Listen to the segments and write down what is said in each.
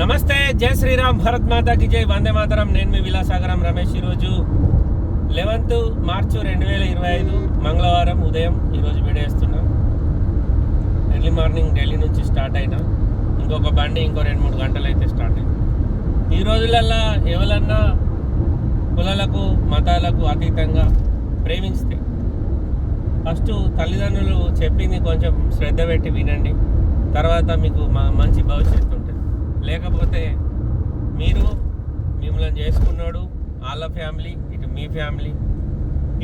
నమస్తే జై శ్రీరామ్ భరత్ మాతాకి జై. వందే మాతరం. నేను మీ విలాసాగరం రమేష్ ఈరోజు లెవెన్త్ మార్చు రెండు వేల ఇరవై ఐదు మంగళవారం ఉదయం ఈరోజు వీడియో వేస్తున్నాం. ఎర్లీ మార్నింగ్ ఢిల్లీ నుంచి స్టార్ట్ అయినా ఇంకొక బండి ఇంకో రెండు మూడు గంటలు అయితే స్టార్ట్ అయింది. ఈ రోజులల్లో ఎవరన్నా కులాలకు మతాలకు అతీతంగా ప్రేమిస్తే ఫస్ట్ తల్లిదండ్రులు చెప్పింది కొంచెం శ్రద్ధ పెట్టి వినండి. తర్వాత మీకు మా మంచి భవిష్యత్తు లేకపోతే మీరు మిమ్మల్ని చేసుకున్నాడు వాళ్ళ ఫ్యామిలీ ఇటు మీ ఫ్యామిలీ.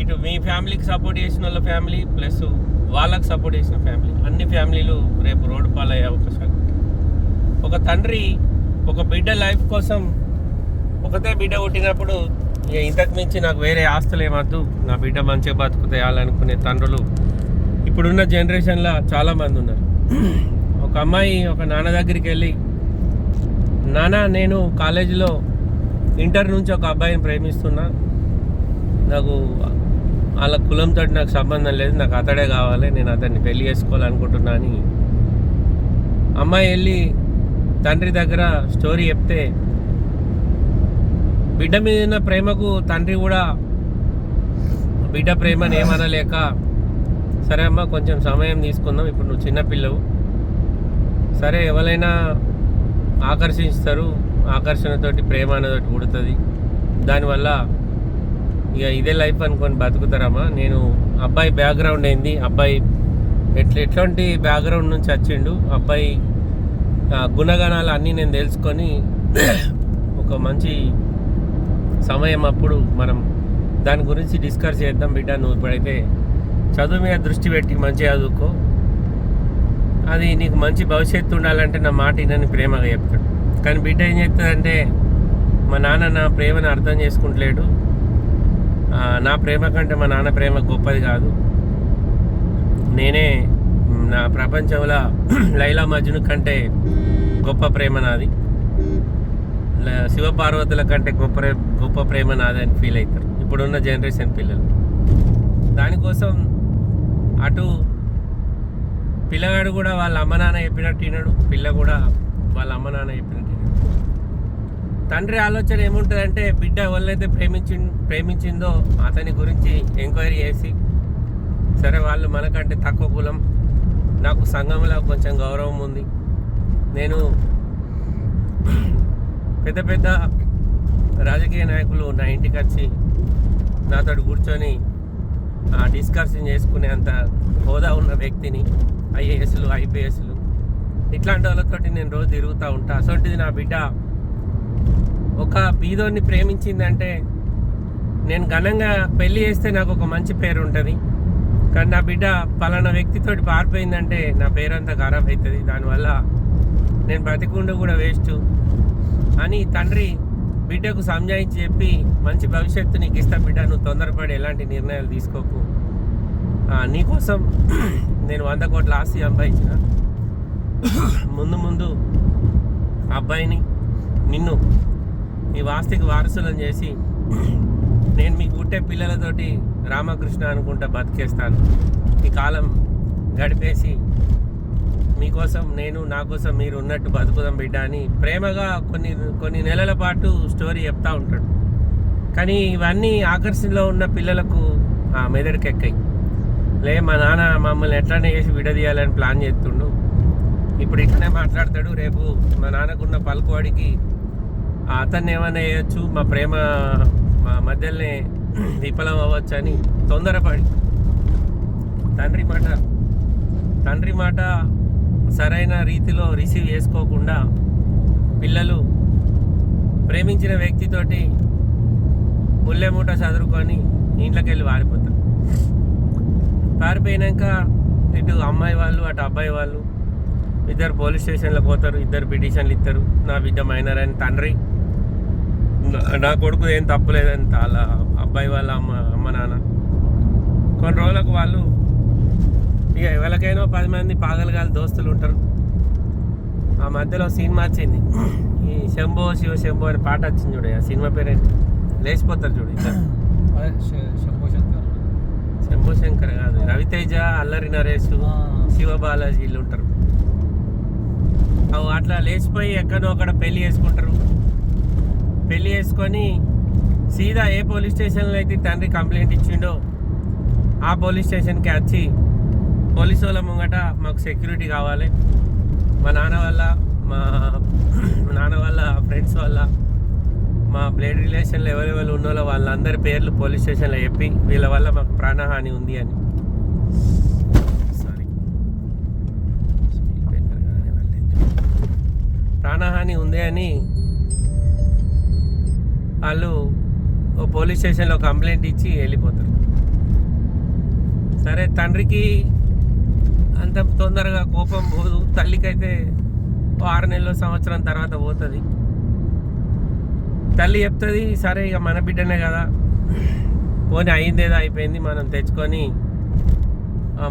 ఇటు మీ ఫ్యామిలీకి సపోర్ట్ చేసిన వాళ్ళ ఫ్యామిలీ ప్లస్ వాళ్ళకి సపోర్ట్ చేసిన ఫ్యామిలీ. అన్ని ఫ్యామిలీలు రేపు రోడ్డు పాలయ్యే అవకాశాలు. ఒక తండ్రి ఒక బిడ్డ లైఫ్ కోసం ఒకటే బిడ్డ పుట్టినప్పుడు ఇక ఇంతకు మించి నాకు వేరే ఆస్తులు ఏమద్దు. నా బిడ్డ మంచిగా బతుకుతాయాలనుకునే తండ్రులు. ఇప్పుడున్న జనరేషన్లో చాలామంది ఉన్నారు. ఒక అమ్మాయి ఒక నాన్న దగ్గరికి వెళ్ళి నానా నేను కాలేజీలో ఇంటర్ నుంచి ఒక అబ్బాయిని ప్రేమిస్తున్నా. నాకు వాళ్ళ కులంతో నాకు సంబంధం లేదు నాకు అతడే కావాలి నేను అతన్ని పెళ్ళి చేసుకోవాలనుకుంటున్నా అని అమ్మాయి వెళ్ళి తండ్రి దగ్గర స్టోరీ చెప్తే బిడ్డ మీద ఉన్న ప్రేమకు తండ్రి కూడా బిడ్డ ప్రేమని ఏమనలేక సరే అమ్మ కొంచెం సమయం తీసుకుందాం ఇప్పుడు నువ్వు చిన్నపిల్లవు సరే ఎవరైనా ఆకర్షిస్తారు. ఆకర్షణతోటి ప్రేమ అనేదోటి పుడుతుంది. దానివల్ల ఇక ఇదే లైఫ్ అనుకొని బతుకుతారమ్మా. నేను అబ్బాయి బ్యాక్గ్రౌండ్ ఏంది? అబ్బాయి ఎట్లా ఎట్లాంటి బ్యాక్గ్రౌండ్ నుంచి వచ్చిండు? అబ్బాయి గుణగణాలు అన్నీ నేను తెలుసుకొని ఒక మంచి సమయం అప్పుడు మనం దాని గురించి డిస్కస్ చేద్దాం బిడ్డ. నువ్వు ఇప్పుడైతే చదువు మీద దృష్టి పెట్టి మంచిగా చదువుకో. అది నీకు మంచి భవిష్యత్తు ఉండాలంటే నా మాట వినని ప్రేమగా చెప్తాడు. కానీ బిడ్డ ఏం చెప్తుందంటే మా నాన్న నా ప్రేమను అర్థం చేసుకుంటలేడు. నా ప్రేమ కంటే మా నాన్న ప్రేమ గొప్పది కాదు. నేనే నా ప్రపంచంలో లైలా మజ్ను కంటే గొప్ప ప్రేమ నాది. శివపార్వతుల కంటే గొప్ప గొప్ప ప్రేమ నాది అని ఫీల్ అవుతారు. ఇప్పుడున్న జనరేషన్ పిల్లలు. దానికోసం అటు పిల్లగాడు కూడా వాళ్ళ అమ్మ నాన్న చెప్పినట్టు వినడు పిల్ల కూడా వాళ్ళ అమ్మ నాన్న చెప్పినట్టు వినడు తండ్రి ఆలోచన ఏముంటుందంటే బిడ్డ ఎవరినైతే ప్రేమించి ప్రేమించిందో అతని గురించి ఎంక్వైరీ చేసి సరే వాళ్ళు మనకంటే తక్కువ కులం నాకు సంఘంలో కొంచెం గౌరవం ఉంది నేను పెద్ద పెద్ద రాజకీయ నాయకులు నా ఇంటికి వచ్చి నాతో కూర్చొని డిస్కషన్ చేసుకునే అంత హోదా ఉన్న వ్యక్తిని ఐఏఎస్లు ఐపీఎస్లు. ఇట్లాంటి వాళ్ళతోటి నేను రోజు తిరుగుతూ ఉంటా. అసలుంటిది నా బిడ్డ. ఒక బీదోని ప్రేమించిందంటే నేను ఘనంగా పెళ్ళి చేస్తే నాకు ఒక మంచి పేరు ఉంటుంది కానీ నా బిడ్డ పలానా వ్యక్తితోటి పారిపోయిందంటే నా పేరంతా ఖరాబ్ అవుతుంది దానివల్ల నేను బ్రతికుండు కూడా వేస్ట్. అని తండ్రి బిడ్డకు సంజాయించి చెప్పి మంచి భవిష్యత్తు నీకు ఇస్తా బిడ్డ నువ్వు తొందరపడి ఎలాంటి నిర్ణయాలు తీసుకోకు. నీకోసం నేను వంద కోట్ల ఆస్తి సంపాదించిన. ముందు ముందు అబ్బాయిని నిన్ను ఈ వాస్తికి వారసులను చేసి నేను మీకు పుట్టే పిల్లలతోటి రామకృష్ణ అనుకుంటా బతికేస్తాను. ఈ కాలం గడిపేసి మీకోసం నేను నా కోసం మీరు ఉన్నట్టు బతుకుదాం బిడ్డ అని ప్రేమగా కొన్ని కొన్ని నెలల పాటు స్టోరీ చెప్తా ఉంటాడు. కానీ ఇవన్నీ ఆకర్షణలో ఉన్న పిల్లలకు ఆ మెదడుకెక్కాయి లే మా నాన్న మమ్మల్ని ఎట్లానే చేసి విడదీయాలని ప్లాన్ చేస్తుండు. ఇప్పుడు ఇట్లనే మాట్లాడతాడు రేపు మా నాన్నకున్న పలుకువాడికి అతన్ని ఏమైనా వేయచ్చు మా ప్రేమ మా మధ్యలోనే విఫలం అవ్వచ్చు అని తొందరపడి. తండ్రి మాట తండ్రి మాట సరైన రీతిలో రిసీవ్ చేసుకోకుండా పిల్లలు ప్రేమించిన వ్యక్తితోటి ముల్లెమూట చదువుకొని ఇంట్లోకి వెళ్ళి వారిపోతారు. పారిపోయినాక ఇటు అమ్మాయి వాళ్ళు అటు అబ్బాయి వాళ్ళు ఇద్దరు పోలీస్ స్టేషన్లకు పోతారు ఇద్దరు పిటిషన్లు ఇస్తారు. నా బిడ్డ మైనర్ అని తండ్రి. నా- కొడుకు ఏం తప్పులేదని అలా అబ్బాయి వాళ్ళ అమ్మ అమ్మ నాన్న. కొన్ని రోజులకు వాళ్ళు ఇక ఎవరికైనా పది మంది పాగలగాలి దోస్తులు ఉంటారు. ఆ మధ్యలో సినిమా వచ్చింది ఈ శంభో శివ శంభో అనే పాట వచ్చింది చూడు ఆ సినిమా పేరేంటి? లేచిపోతారు చూడు ఇద్దరు. శంభో శంకర్. శంభో శంకర్ కాదు. రవితేజ అల్లరి నరేష్ ఆ. శివ బాలాజీ వీళ్ళు ఉంటారు. అవు అట్లా లేచిపోయి ఎక్కడో అక్కడ పెళ్ళి చేసుకుంటారు. పెళ్ళి చేసుకొని సీదా ఏ పోలీస్ స్టేషన్లో అయితే తండ్రి కంప్లైంట్ ఇచ్చిండో ఆ పోలీస్ స్టేషన్కి వచ్చి పోలీసు వాళ్ళ ముంగట మాకు సెక్యూరిటీ కావాలి. మా నాన్న వల్ల మా నాన్న వాళ్ళ ఫ్రెండ్స్ వల్ల మా బ్లడ్ రిలేషన్లో ఎవరెవరు ఉన్నోళ్ళో వాళ్ళందరి పేర్లు పోలీస్ స్టేషన్లో చెప్పి వీళ్ళ వల్ల మాకు ప్రాణహాని ఉంది అని. సారీ ప్రాణహాని ఉంది అని వాళ్ళు ఓ పోలీస్ స్టేషన్లో కంప్లైంట్ ఇచ్చి వెళ్ళిపోతారు. సరే తండ్రికి అంత తొందరగా కోపం పోదు. తల్లికైతే ఆరు నెలల సంవత్సరం తర్వాత పోతుంది. తల్లి చెప్తుంది సరే ఇక మన బిడ్డనే కదా. పోనీ అయిందేదో అయిపోయింది మనం తెచ్చుకొని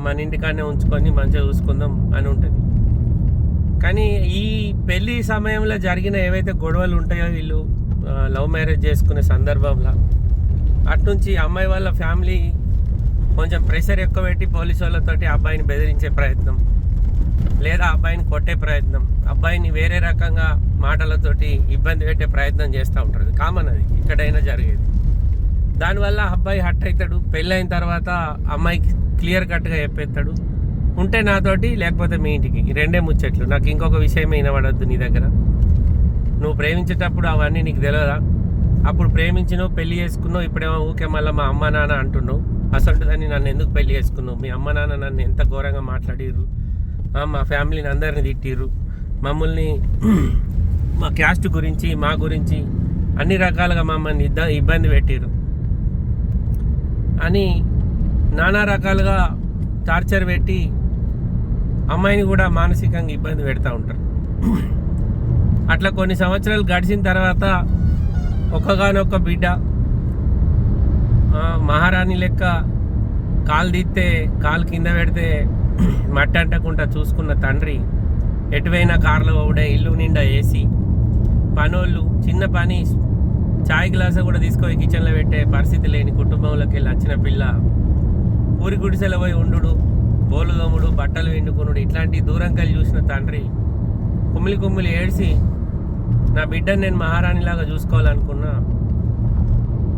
మన ఇంటికాడనే ఉంచుకొని మంచిగా చూసుకుందాం అని ఉంటుంది. కానీ ఈ పెళ్ళి సమయంలో జరిగిన ఏవైతే గొడవలు ఉంటాయో వీళ్ళు లవ్ మ్యారేజ్ చేసుకునే సందర్భంలో అట్నుంచి అమ్మాయి వాళ్ళ ఫ్యామిలీ కొంచెం ప్రెషర్ ఎక్కువ పెట్టి పోలీసు వాళ్ళతోటి అబ్బాయిని బెదిరించే ప్రయత్నం. లేదా అబ్బాయిని కొట్టే ప్రయత్నం. అబ్బాయిని వేరే రకంగా మాటలతోటి ఇబ్బంది పెట్టే ప్రయత్నం చేస్తూ ఉంటారు కామన్ అది. ఎక్కడైనా జరిగేది. దానివల్ల అబ్బాయి హట్ అవుతాడు పెళ్ళైన తర్వాత అమ్మాయికి క్లియర్ కట్గా చెప్పేస్తాడు. ఉంటే నాతోటి లేకపోతే మీ ఇంటికి. రెండే ముచ్చట్లు. నాకు ఇంకొక విషయం వినబడద్దు నీ దగ్గర. నువ్వు ప్రేమించేటప్పుడు అవన్నీ నీకు తెలియదా అప్పుడు ప్రేమించినో పెళ్ళి చేసుకున్నావు. ఇప్పుడేమో ఊకే మళ్ళీ మా అమ్మ నాన్న అంటున్నావు. అసంటుదని నన్ను ఎందుకు పెళ్ళి చేసుకున్నావు? మీ అమ్మ నాన్న నన్ను ఎంత ఘోరంగా మాట్లాడిర్రు? మా ఫ్యామిలీని అందరిని తిట్టిర్రు. మమ్మల్ని మా క్యాస్ట్ గురించి మా గురించి అన్ని రకాలుగా మమ్మల్ని ఇద్ద ఇబ్బంది పెట్టిర్రు. అని నానా రకాలుగా టార్చర్ పెట్టి అమ్మాయిని కూడా మానసికంగా ఇబ్బంది పెడతా ఉంటారు. అట్లా కొన్ని సంవత్సరాలు గడిచిన తర్వాత ఒక్కగానొక్క బిడ్డ మహారాణి లెక్క కాలు తీస్తే కాలు కింద పెడితే మట్టి అంటకుండా చూసుకున్న తండ్రి ఎటువైన కార్లు ఒకడే ఇల్లు నిండా ఏసీ పనోళ్ళు చిన్న పని చాయ్ గ్లాసు కూడా తీసుకొని కిచెన్లో పెట్టే పరిస్థితి లేని కుటుంబంలోకి వెళ్ళి వచ్చిన పిల్ల ఊరి గుడిసెల పోయి ఉండు బోలు దోముడు బట్టలు వెండుకునుడు ఇట్లాంటి దూరం కలిసి చూసిన తండ్రి కుమ్మిలి కుమ్మిలి ఏడ్చి నా బిడ్డను నేను మహారాణిలాగా చూసుకోవాలనుకున్నా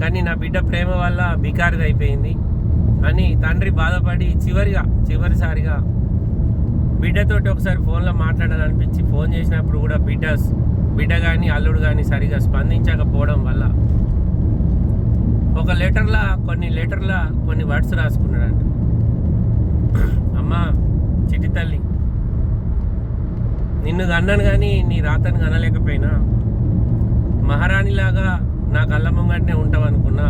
కానీ నా బిడ్డ ప్రేమ వల్ల బికారిది అయిపోయింది అని తండ్రి బాధపడి చివరిగా చివరిసారిగా బిడ్డతోటి ఒకసారి ఫోన్లో మాట్లాడాలనిపించి ఫోన్ చేసినప్పుడు కూడా బిడ్డ బిడ్డ కానీ అల్లుడు కానీ సరిగా స్పందించకపోవడం వల్ల ఒక లెటర్లా కొన్ని లెటర్లా కొన్ని వర్డ్స్ రాసుకున్నాడంట. అమ్మా చిటి తల్లి నిన్ను కన్నాను కానీ నీ రాతను కనలేకపోయినా మహారాణిలాగా నా కళ్ళ ముంగటనే ఉంటావు అనుకున్నా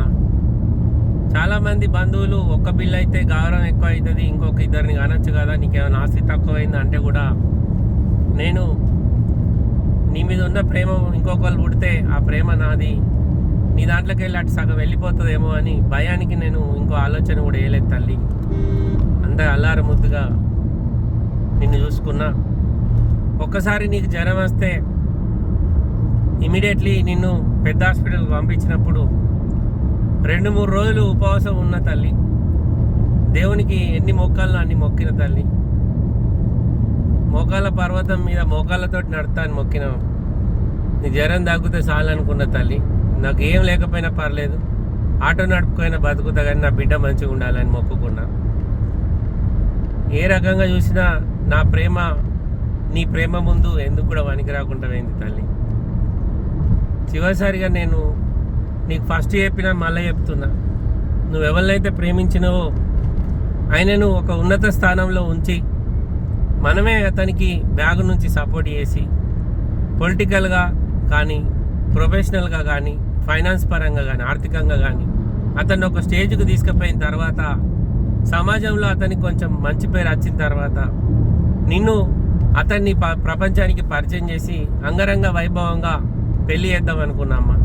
చాలామంది బంధువులు ఒక్క బిల్లు అయితే గౌరవం ఎక్కువ అవుతుంది ఇంకొక ఇద్దరిని కానొచ్చు కదా నీకేమైనా ఆస్తి తక్కువైంది అంటే కూడా నేను నీ మీద ఉన్న ప్రేమ ఇంకొకళ్ళు పుడితే ఆ ప్రేమ నాది. నీ దాంట్లోకి వెళ్ళి అటు సగం వెళ్ళిపోతుందేమో అని భయానికి నేను ఇంకో ఆలోచన కూడా వేయలేదు తల్లి. అంత అల్లారు ముద్దుగా నిన్ను చూసుకున్నా. ఒక్కసారి నీకు జ్వరం వస్తే ఇమీడియట్లీ నిన్ను పెద్ద హాస్పిటల్కి పంపించినప్పుడు రెండు మూడు రోజులు ఉపవాసం ఉన్న తల్లి. దేవునికి ఎన్ని మొక్కలను అన్ని మొక్కిన తల్లి. మోకాళ్ళ పర్వతం మీద మోకాళ్ళతోటి నడతాను మొక్కిన. నీ జ్వరం తగ్గితే చాలనుకున్న తల్లి. నాకు ఏం లేకపోయినా పర్లేదు. ఆటో నడుపుకైనా బతుకుతా కానీ నా బిడ్డ మంచిగా ఉండాలని మొక్కుకున్నా. ఏ రకంగా చూసినా నా ప్రేమ నీ ప్రేమ ముందు ఎందుకు కూడా వనికి రాకుండా పోయింది తల్లి. చివరిసారిగా నేను నీకు ఫస్ట్ చెప్పినా మళ్ళీ చెప్తున్నా. నువ్వు ఎవరినైతే ప్రేమించినవో ఆయనను ఒక ఉన్నత స్థానంలో ఉంచి మనమే అతనికి బ్యాగ్ నుంచి సపోర్ట్ చేసి పొలిటికల్గా కానీ ప్రొఫెషనల్గా కానీ ఫైనాన్స్ పరంగా కానీ ఆర్థికంగా కానీ అతన్ని ఒక స్టేజ్కి తీసుకుపోయిన తర్వాత సమాజంలో అతనికి కొంచెం మంచి పేరు వచ్చిన తర్వాత నిన్ను అతన్ని ప- ప్రపంచానికి పరిచయం చేసి అంగరంగ వైభవంగా పెళ్ళి చేద్దాం అనుకున్నామ్మా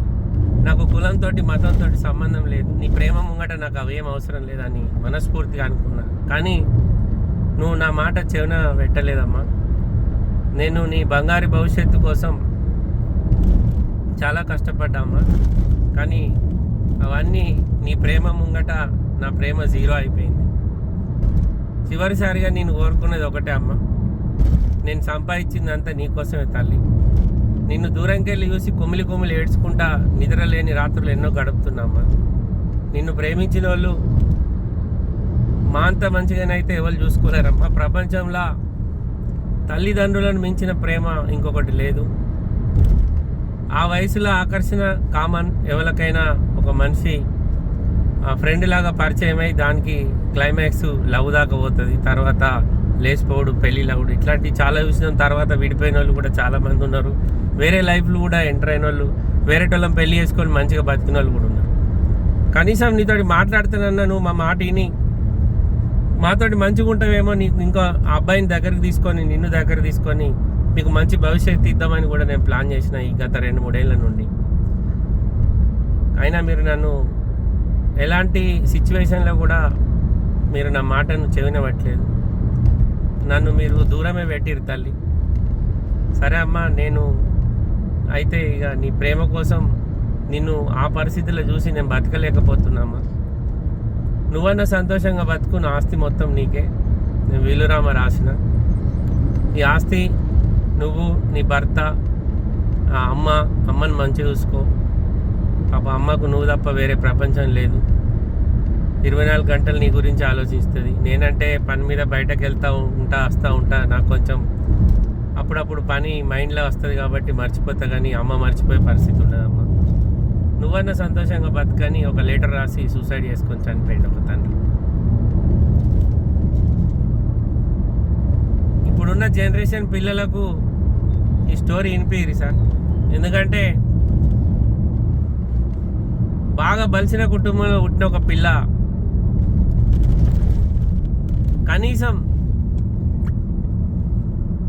నాకు కులంతో మతంతో సంబంధం లేదు. నీ ప్రేమ ముంగట నాకు అవేం అవసరం లేదని మనస్ఫూర్తిగా అనుకున్నా. కానీ నువ్వు నా మాట చెవిన పెట్టలేదమ్మా. నేను నీ బంగారు భవిష్యత్తు కోసం చాలా కష్టపడ్డామ్మా. కానీ అవన్నీ నీ ప్రేమ ముంగట నా ప్రేమ జీరో అయిపోయింది. చివరిసారిగా నేను కోరుకున్నది ఒకటే అమ్మ. నేను సంపాదించిందంతా నీకోసమే తల్లి. నిన్ను దూరంకెళ్ళి చూసి కొమ్మిలి కొమ్మిలి ఏడ్చుకుంటా నిద్ర లేని రాత్రులు ఎన్నో గడుపుతున్నామా? నిన్ను ప్రేమించిన వాళ్ళు మా అంత మంచిగానైతే ఎవరు చూసుకోలేరమ్మా. ప్రపంచంలో తల్లిదండ్రులను మించిన ప్రేమ ఇంకొకటి లేదు. ఆ వయసులో ఆకర్షణ కామన్ ఎవరికైనా ఒక మనిషి ఫ్రెండ్ లాగా పరిచయం దానికి క్లైమాక్స్ లవ్ దాకా పోతుంది. తర్వాత లేచిపోవడం పెళ్ళిళ్ళు అవ్వడం ఇట్లాంటివి చాలా చూసిన. తర్వాత విడిపోయిన వాళ్ళు కూడా చాలామంది ఉన్నారు. వేరే లైఫ్లు కూడా ఎంటర్ అయిన వాళ్ళు వేరే వాళ్ళని పెళ్ళి చేసుకొని మంచిగా బతికిన వాళ్ళు కూడా ఉన్నారు. కనీసం నీతోటి మాట్లాడుతానన్నా నువ్వు మా మాట విని మాతోటి మంచిగా ఉంటావేమో నీకు ఇంకో ఆ అబ్బాయిని దగ్గరికి తీసుకొని నిన్ను దగ్గర తీసుకొని మీకు మంచి భవిష్యత్తు ఇద్దామని కూడా నేను ప్లాన్ చేసిన ఈ గత రెండు మూడేళ్ళ నుండి. అయినా మీరు నన్ను ఎలాంటి సిచ్యువేషన్లో కూడా మీరు నా మాటను చెవినవ్వట్లేదు నన్ను మీరు దూరమే పెట్టిరు తల్లి. సరే అమ్మా నేను అయితే ఇక నీ ప్రేమ కోసం నిన్ను ఆ పరిస్థితిలో చూసి నేను బతకలేకపోతున్నామ్మా నువ్వన్నా సంతోషంగా బతుకు నా ఆస్తి మొత్తం నీకే. నేను వీలురామ రాసిన. ఈ ఆస్తి నువ్వు నీ భర్త ఆ అమ్మ అమ్మని మంచి చూసుకో. పాప అమ్మకు నువ్వు తప్ప వేరే ప్రపంచం లేదు. ఇరవై నాలుగు గంటలు నీ గురించి ఆలోచిస్తుంది. నేనంటే పని మీద బయటకు వెళ్తా ఉంటా వస్తూ ఉంటా నాకు కొంచెం అప్పుడప్పుడు పని మైండ్లో వస్తుంది కాబట్టి మర్చిపోతా కానీ అమ్మ మర్చిపోయే పరిస్థితి ఉండదమ్మ. నువ్వన్నా సంతోషంగా బతకని ఒక లెటర్ రాసి సూసైడ్ చేసుకొని చనిపోయింది ఒక తండ్రి. ఇప్పుడున్న జనరేషన్ పిల్లలకు ఈ స్టోరీ వినిపించరు సార్. ఎందుకంటే బాగా బలిసిన కుటుంబంలో పుట్టిన ఒక పిల్ల కనీసం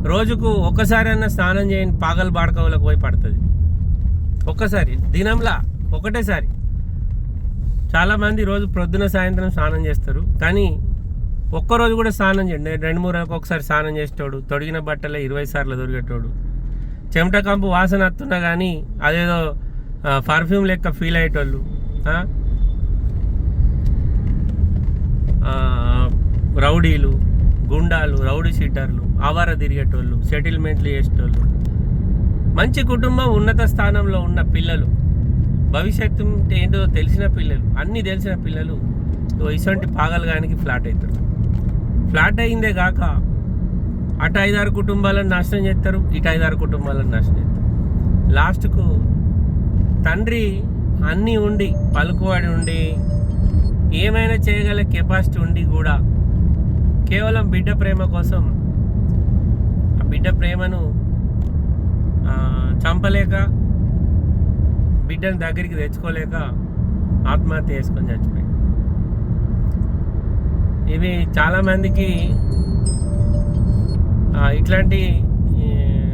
రోజుకు ఒక్కసారైనా స్నానం చేయని పాగల్ బాడకవులకు పోయి పడుతుంది. ఒక్కసారి దినంలా ఒకటేసారి. చాలామంది రోజు ప్రొద్దున సాయంత్రం స్నానం చేస్తారు కానీ ఒక్కరోజు కూడా స్నానం చేయండి. నేను రెండు మూడు నెలలకు ఒకసారి స్నానం చేసేటోడు తొడిగిన బట్టలే ఇరవై సార్లు దొరికేటోడు చెమట కంపు వాసన వస్తున్నా కానీ అదేదో పర్ఫ్యూమ్ లెక్క ఫీల్ అయ్యేటోళ్ళు ఆ? ఆ, రౌడీలు గుండాలు రౌడీ షీటర్లు ఆవార తిరిగేటోళ్ళు సెటిల్మెంట్లు చేసేటోళ్ళు. మంచి కుటుంబం ఉన్నత స్థానంలో ఉన్న పిల్లలు. భవిష్యత్తు ఏంటో తెలిసిన పిల్లలు అన్నీ తెలిసిన పిల్లలు ఇగో ఇటువంటి పాగలగానికి ఫ్లాట్ అవుతారు ఫ్లాట్ అయిందే కాక అటు ఐదారు కుటుంబాలను నాశనం చేస్తారు ఇటు ఐదారు కుటుంబాలను నాశనం చేస్తారు. లాస్ట్కు తండ్రి అన్నీ ఉండి పలుకువాడి ఉండి ఏమైనా చేయగల కెపాసిటీ ఉండి కూడా కేవలం బిడ్డ ప్రేమ కోసం ఆ బిడ్డ ప్రేమను చంపలేక బిడ్డను దగ్గరికి తెచ్చుకోలేక ఆత్మహత్య చేసుకొని చచ్చిపోయి ఇవి చాలామందికి ఇట్లాంటి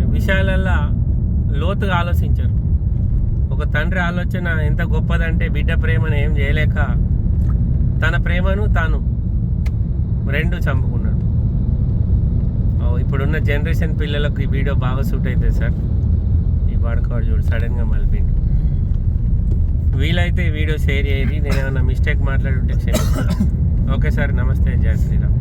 విషయాలల్లో లోతుగా ఆలోచించారు. ఒక తండ్రి ఆలోచన ఎంత గొప్పదంటే బిడ్డ ప్రేమను ఏం చేయలేక తన ప్రేమను తాను రెండు చంపుకున్నాడు. ఇప్పుడున్న జనరేషన్ పిల్లలకు ఈ వీడియో బాగా సూట్ అవుతుంది సార్. ఈ వాడుకోవాడు చూడు సడన్గా మలిపిండు వీలైతే ఈ వీడియో షేర్ చేయరి నేను ఏమైనా మిస్టేక్ మాట్లాడుంటే క్షమిస్తాను ఓకే సార్ నమస్తే జయ శ్రీరామ్.